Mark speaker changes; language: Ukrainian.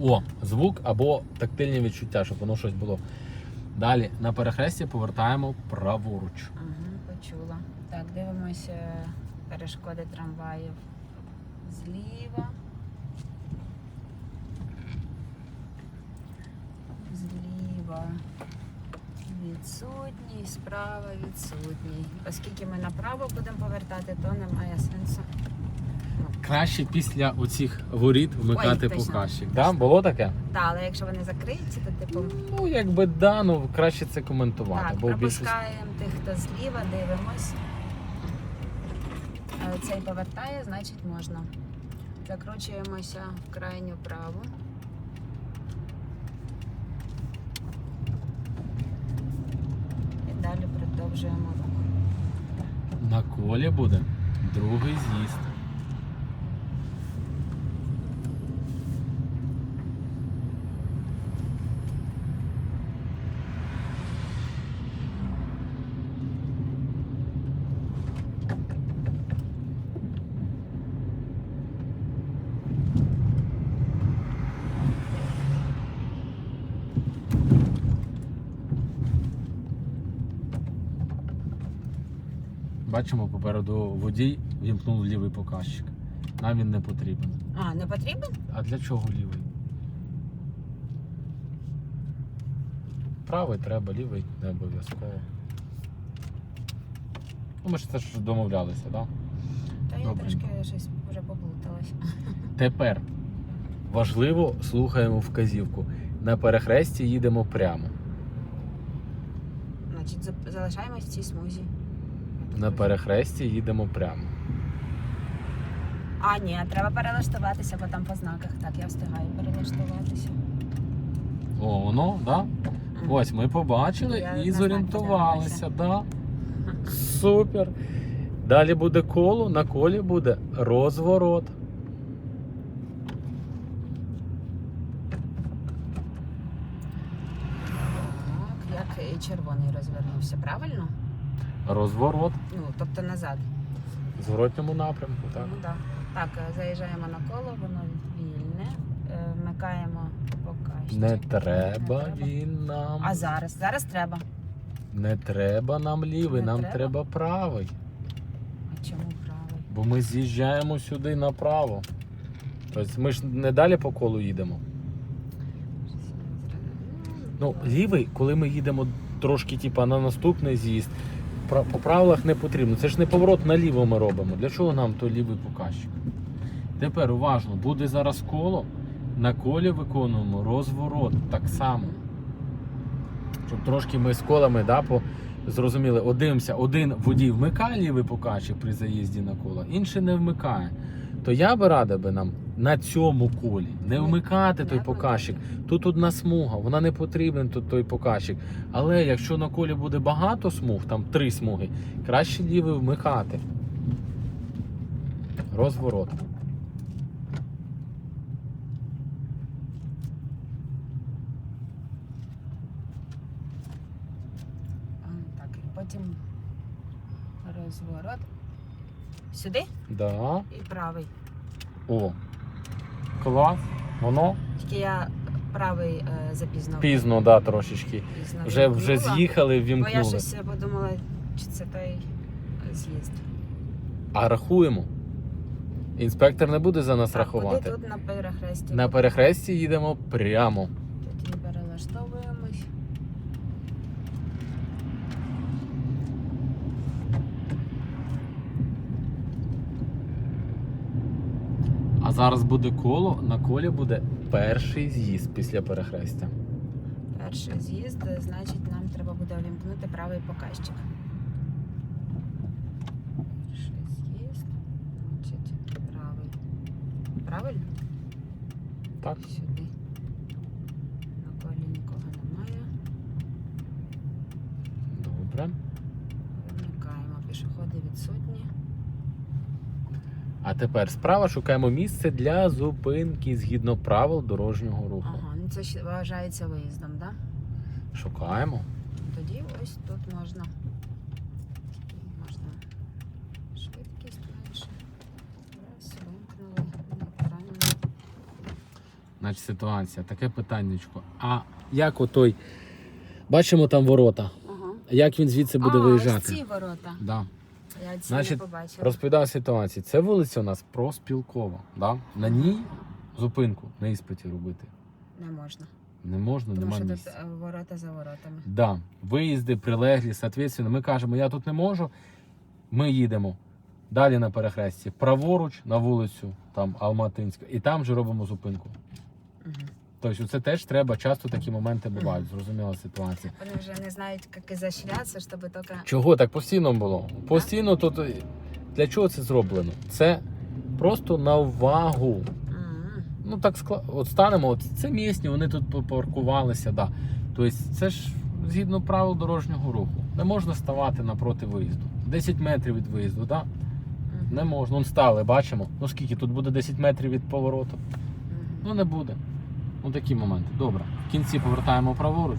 Speaker 1: О, звук або тактильні відчуття, щоб воно щось було. Далі на перехресті повертаємо праворуч.
Speaker 2: Ага, почула. Так, дивимося перешкоди трамваїв зліва. Зліва відсутній, справа відсутній. Оскільки ми направо будемо повертати, то немає сенсу.
Speaker 1: Краще після оцих воріт вмикати
Speaker 2: Ой, точно.
Speaker 1: Да? Було таке?
Speaker 2: Так, але якщо вони закриті, то типу
Speaker 1: Ну, якби да, ну краще це коментувати.
Speaker 2: так,
Speaker 1: бо в більшості...
Speaker 2: пропускаємо тих, хто зліва, дивимось. Але цей повертає, значить можна. Закручуємося в крайню праву. І далі продовжуємо рух.
Speaker 1: На колі буде другий з'їзд. Бачимо, попереду водій вімкнув лівий показчик. Нам він не потрібен.
Speaker 2: А, не потрібен?
Speaker 1: А для чого лівий? Правий треба, лівий не обов'язково. Ну, ми ж це ж домовлялися, так? Да?
Speaker 2: Та я
Speaker 1: Добре.
Speaker 2: трошки щось вже поплуталась.
Speaker 1: Тепер важливо слухаємо вказівку. На перехресті їдемо прямо.
Speaker 2: Значить, залишаємось в цій смузі.
Speaker 1: На перехресті їдемо прямо.
Speaker 2: А, ні, треба перелаштуватися, бо там по знаках. Так, я встигаю перелаштуватися.
Speaker 1: О, воно, так? Да? Ось ми побачили
Speaker 2: Я
Speaker 1: і зорієнтувалися. Да. Супер. Далі буде коло, на колі буде розворот.
Speaker 2: Так, як червоний розвернувся, правильно?
Speaker 1: Розворот
Speaker 2: Ну, тобто назад.
Speaker 1: в зворотньому напрямку. Так.
Speaker 2: Ну, да. Так, е, заїжджаємо на коло, воно вільне. Е, Вмикаємо показчик.
Speaker 1: Не треба
Speaker 2: Не
Speaker 1: він нам.
Speaker 2: А зараз? Зараз треба.
Speaker 1: Не треба нам лівий,
Speaker 2: Не
Speaker 1: нам
Speaker 2: треба?
Speaker 1: треба правий.
Speaker 2: А чому правий?
Speaker 1: Бо ми з'їжджаємо сюди направо. Тобто ми ж не далі по колу їдемо. Ну, лівий, коли ми їдемо трошки типа, на наступний з'їзд, по правилах не потрібно. Це ж не поворот наліво ми робимо. Для чого нам той лівий показчик? Тепер уважно, буде зараз коло, на колі виконуємо розворот так само. Щоб трошки ми з колами да, по, зрозуміли, От дивимося, один водій вмикає лівий показчик при заїзді на коло, інший не вмикає. То я би радив би нам на цьому колі не вмикати той
Speaker 2: не
Speaker 1: показчик. Тут одна смуга, вона не потрібен тут той показчик. Але якщо на колі буде багато смуг, там три смуги, краще лівий вмикати. Розворот.
Speaker 2: Так, і потім розворот. Сюди
Speaker 1: Да.
Speaker 2: і правий.
Speaker 1: О. Клас. Воно
Speaker 2: Тільки я правий е, запізно.
Speaker 1: пізно, да, трошечки.
Speaker 2: пізно
Speaker 1: Вже, вже
Speaker 2: вімкнула.
Speaker 1: з'їхали,
Speaker 2: Бо я
Speaker 1: ввімкнули.
Speaker 2: щось подумала, чи це той е, з'їзд.
Speaker 1: А рахуємо. Інспектор не буде за нас
Speaker 2: Так,
Speaker 1: рахувати.
Speaker 2: куди тут на перехресті?
Speaker 1: На перехресті їдемо прямо.
Speaker 2: Тоді перелаштовуємось.
Speaker 1: А зараз буде коло, на колі буде перший з'їзд після перехрестя.
Speaker 2: Перший з'їзд, значить нам треба буде увімкнути правий показчик. Перший з'їзд, значить правий. Правильно?
Speaker 1: Так.
Speaker 2: Сюди. На колі нікого немає.
Speaker 1: Добре.
Speaker 2: Вимикаємо пішоходи відсутні.
Speaker 1: А тепер справа шукаємо місце для зупинки згідно правил дорожнього руху.
Speaker 2: Ага, ну це ще вважається виїздом, так? Да?
Speaker 1: Шукаємо.
Speaker 2: Тоді ось тут можна. Можна швидкість менше.
Speaker 1: Значить, ситуація, таке питаннячко. А як отой. Бачимо там ворота.
Speaker 2: Ага.
Speaker 1: Як він звідси буде
Speaker 2: а,
Speaker 1: виїжджати?
Speaker 2: Ось ці ворота.
Speaker 1: Да.
Speaker 2: Я ці
Speaker 1: Значить,
Speaker 2: не побачила.
Speaker 1: Розповідав ситуацію. Це вулиця у нас проспілкова. Да? На ній зупинку на іспиті робити
Speaker 2: Не можна.
Speaker 1: не можна,
Speaker 2: Тому
Speaker 1: нема
Speaker 2: що
Speaker 1: місця.
Speaker 2: тут е, ворота за воротами.
Speaker 1: Да, виїзди прилеглі, соответственно, ми кажемо, я тут не можу. Ми їдемо далі на перехресті, праворуч на вулицю, там Алматинська, і там же робимо зупинку.
Speaker 2: Угу.
Speaker 1: Тобто, це теж треба, часто такі моменти бувають, зрозуміла ситуація.
Speaker 2: Вони вже не знають, як ізощрятися, щоб тільки...
Speaker 1: Чого так постійно було? Постійно тут е, для чого це зроблено? Це просто на увагу. Ну так скла... от станемо, от це місні, вони тут попаркувалися, да. Тобто це ж згідно правил дорожнього руху. Не можна ставати напроти виїзду. 10 метрів від виїзду, да? Не можна. Он стали, бачимо. Ну скільки тут буде 10 метрів від повороту? Ну не буде. Ну такі моменти. Добре. В кінці повертаємо праворуч.